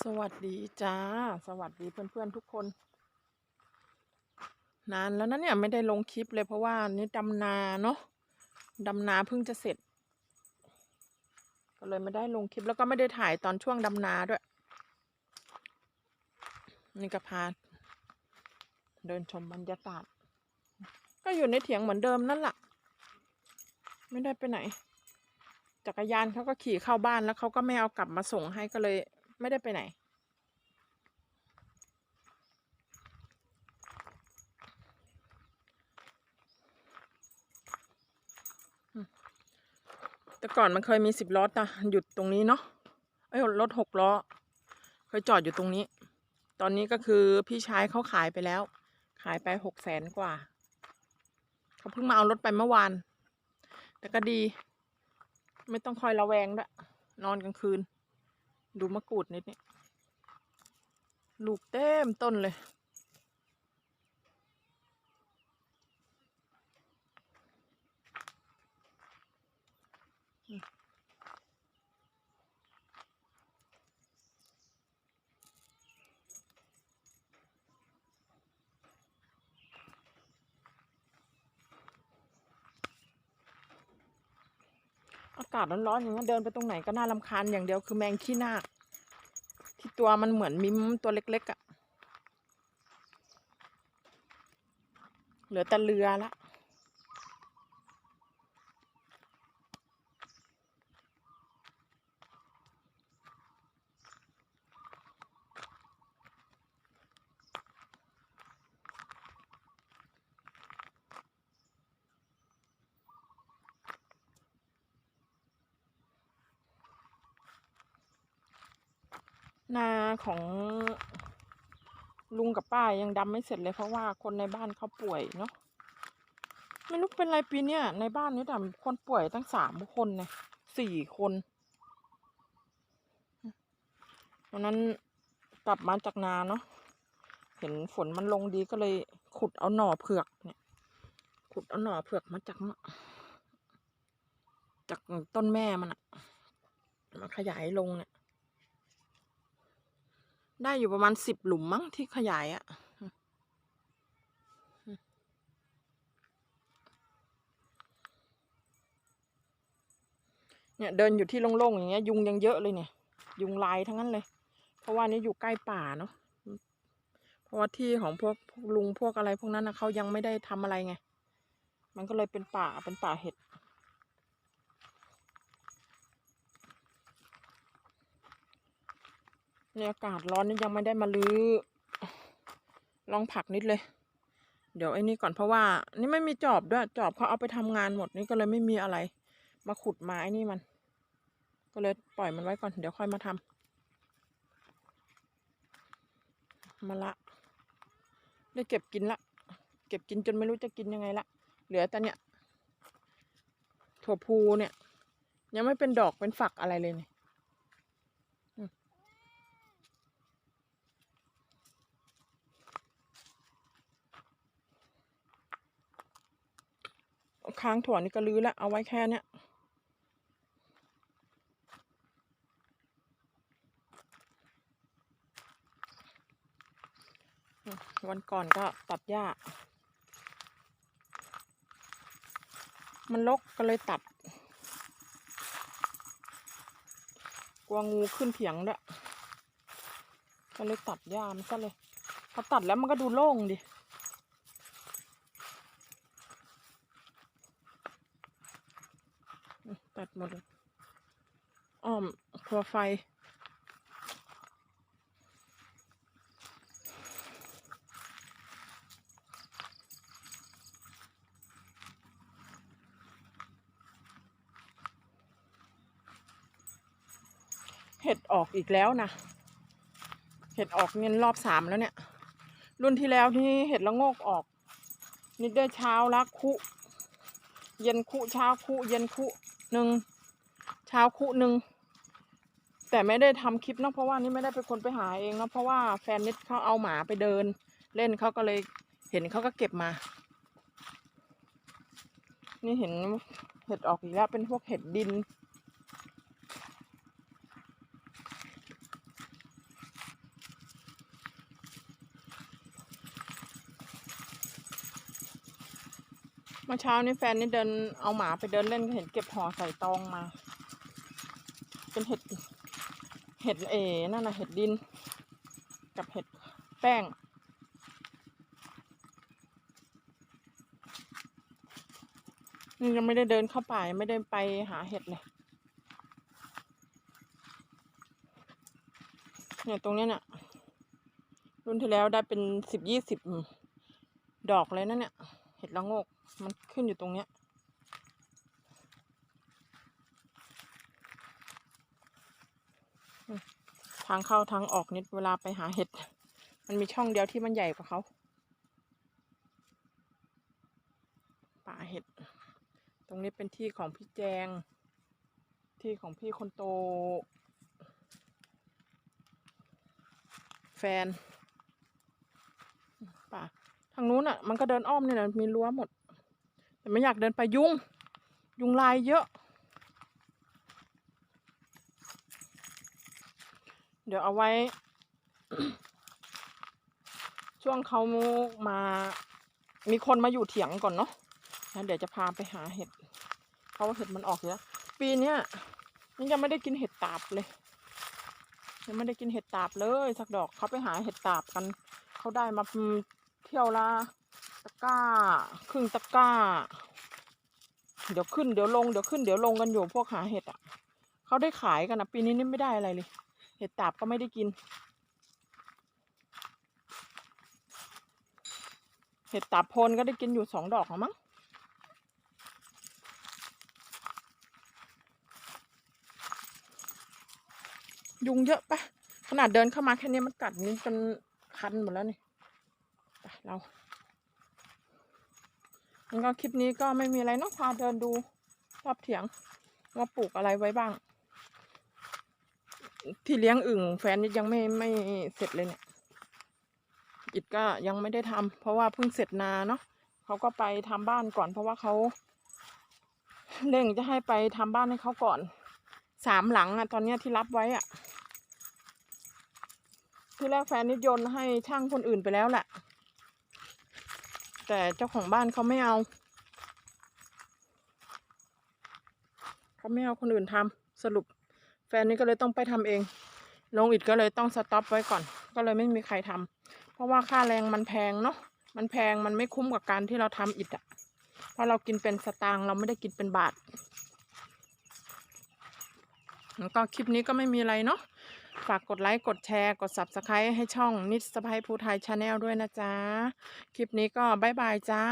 สวัสดีจ้า สวัสดีเพื่อนๆทุกคน นานแล้วนะเนี่ยไม่ได้ลงคลิปเลยเพราะว่านี่ดำนาเนาะดำนาเพิ่งจะเสร็จ ก็เลยไม่ได้ลงคลิปแล้วก็ไม่ได้ถ่ายตอนช่วงดำนาด้วย นี่ก็พา เดินชมบรรยากาศ ก็อยู่ในเถียงเหมือนเดิมนั่นแหละไม่ได้ไปไหน จักรยานเขาก็ขี่เข้าบ้านแล้วเขาก็ไม่เอากลับมาส่งให้ก็เลย ไม่ได้ไปไหน แต่ก่อนมันเคยมีสิบล้อตะหยุดตรงนี้เนาะไอ้ยรถหกล้อ เคยจอดอยู่ตรงนี้ ตอนนี้ก็คือพี่ชายเขาขายไปแล้ว ขายไปหกแสนกว่า เขาเพิ่งมาเอารถไปเมื่อวาน แต่ก็ดี ไม่ต้องคอยระแวงด้วยนอนกลางคืน ดูมะกรูดนิดนี่ลูกเต็มต้นเลย อ อากาศร้อนๆอย่างนี้นเดินไปตรงไหนก็น่าลำคาญอย่างเดียวคือแมงขี้นาคที่ตัวมันเหมือนมิมตัวเล็กๆอะ่ะ เหลือแต่เรือละ นาของลุงกับป้ายังดำไม่เสร็จเลยเพราะว่าคนในบ้านเขาป่วยเนาะไม่รู้เป็นไรปีเนี้ยในบ้านนี้แต่คนป่วยตั้งสามคนเนี่ยสี่คนวันนั้นกลับมาจากนาเนาะเห็นฝนมันลงดีก็เลยขุดเอาหน่อเผือกเนี่ย ขุดเอาหน่อเผือกมาจากจากต้นแม่มันอะมาขยายลงเนี่ย ได้อยู่ประมาณสิบหลุมมั้งที่ขยายอะ่ะเนี่ยเดินอยู่ที่โล่งๆอย่างเงี้ยยุงยังเยอะเลยเนี่ย ยุงลายทั้งนั้นเลย เพราะว่านี่อยู่ใกล้ป่าเนาะเพราะว่าที่ของพวกพวกลุงพวกอะไรพวกนั้นนะเขายังไม่ได้ทำอะไรไง มันก็เลยเป็นป่าเป็นป่าเห็ด เนี่ยอากาศร้อนนี่ยังไม่ได้มาลื้อลองผักนิดเลย เดี๋ยวไอ้นี่ก่อนเพราะว่า นี่ไม่มีจอบด้วยจอบเขาเอาไปทำงานหมดนี่ก็เลยไม่มีอะไร มาขุดไม้นี่มัน ก็เลยปล่อยมันไว้ก่อนเดี๋ยวค่อยมาทำมาละได้เก็บกินละ เก็บกินจนไม่รู้จะกินยังไงละ เหลือแต่เนี่ยถั่วพูเนี่ย ยังไม่เป็นดอกเป็นฝักอะไรเลยเนี่ย ค้างถั่วนี่ก็ลื้อแล้วเอาไว้แค่เนี้ยวันก่อนก็ตัดหญ้า มันลกก็เลยตัด กลัวงูขึ้นเถียงด้วยก็เลยตัดหญ้ามันซะเลย พอตัดแล้วมันก็ดูโล่งดิ อืม ตัดหมดเลยอ้อมครัวไฟ เห็ดออกอีกแล้วนะ เห็ดออกเงินรอบสามแล้วเนี่ย รุ่นที่แล้วที่เห็ดละโงกออกนี่ได้เช้าละคุ เย็นคุเช้าคุเย็นคุ หนึ่งเช้าคุหนึ่งแต่ไม่ได้ทำคลิปเนะเพราะว่านี่ไม่ได้เป็นคนไปหาเองเนะเพราะว่าแฟนนิดเขาเอาหมาไปเดิน เล่นเขาก็เลยเห็นเขาก็เก็บมา นี่เห็นเห็ดออกอีกแล้วเป็นพวกเห็ดดิน มื่อเช้านี้แฟนนี่เดินเอาหมาไปเดินเล่นเห็นเก็บห่อใส่ตองมา เป็นเห็ด เห็ดเอนั่นนะเห็ดดิน กับเห็ดแป้ง นี่ยังไม่ได้เดินเข้าป่ายังไม่ได้ไปหาเห็ดเลยเนี่ยตรงนี้เนี่ยรุ่นที่แล้วได้เป็นสิบยี่สิบดอกเลยนะเนี่ย เห็ดละงก มันขึ้นอยู่ตรงเนี้ย ทางเข้าทางออกนิดเวลาไปหาเห็ด มันมีช่องเดียวที่มันใหญ่กว่าเขา ป่าเห็ด ตรงนี้เป็นที่ของพี่แจง ที่ของพี่คนโต แฟน ป่าทางนู้นอะ มันก็เดินอ้อมเนี่แหละมีรั้วหมด แต่ไม่อยากเดินไปยุง ยุงลายเยอะ เดี๋ยวเอาไว้ ช่วงเขามา มีคนมาอยู่เถียงก่อนเนาะเดี๋ยวจะพาไปหาเห็ด เพราะว่าเห็ดมันออกเยอะปีเนี้ยนี่ยังไม่ได้กินเห็ดตาบเลย ยังไม่ได้กินเห็ดตาบเลย สักดอกเขาไปหาเห็ดตาบกัน เขาได้มาเที่ยวละ ตะกร้า ครึ่งตะกร้า เดี๋ยวขึ้นเดี๋ยวลงเดี๋ยวขึ้นเดี๋ยวลงกันอยู่พวกหาเห็ดอะเขาได้ขายกันนะปีนี้นี่ไม่ได้อะไรเลย เห็ดตาบก็ไม่ได้กิน เห็ดตาบพนก็ได้กินอยู่สองดอกหรอมั้งยุงเยอะปะขนาดเดินเข้ามาแค่นี้มันกัดนี่จนคันหมดแล้วนี่ ไปเรา งั้นก็คลิปนี้ก็ไม่มีอะไรเนอะพาเดินดูรอบเถียงว่าปลูกอะไรไว้บ้าง ที่เลี้ยงอึ่งแฟนยังไม่ไม่เสร็จเลยเนี่ยอิดก็ยังไม่ได้ทำเพราะว่าเพิ่งเสร็จนาเนาะเขาก็ไปทำบ้านก่อน เพราะว่าเขาเร่งจะให้ไปทำบ้านให้เขาก่อนสามหลังอะตอนเนี้ยที่รับไว้อะที่แรกแฟนนิดยนให้ช่างคนอื่นไปแล้วแหละ แต่เจ้าของบ้านเขาไม่เอา เขาไม่เอาคนอื่นทำสรุป แฟนนี่ก็เลยต้องไปทำเอง ลงอิดก็เลยต้องสต็อปไว้ก่อน ก็เลยไม่มีใครทำเพราะว่าค่าแรงมันแพงเนาะมันแพงมันไม่คุ้มกับการที่เราทำอิดอะเพราะเรากินเป็นสตางค์เราไม่ได้กินเป็นบาทแล้วก็คลิปนี้ก็ไม่มีอะไรเนาะ ฝากกดไลค์ กดแชร์ กด subscribe ให้ช่องนิดสะพายภูไทยชาแนลด้วยนะจ๊ะ คลิปนี้ก็บายบายจ้า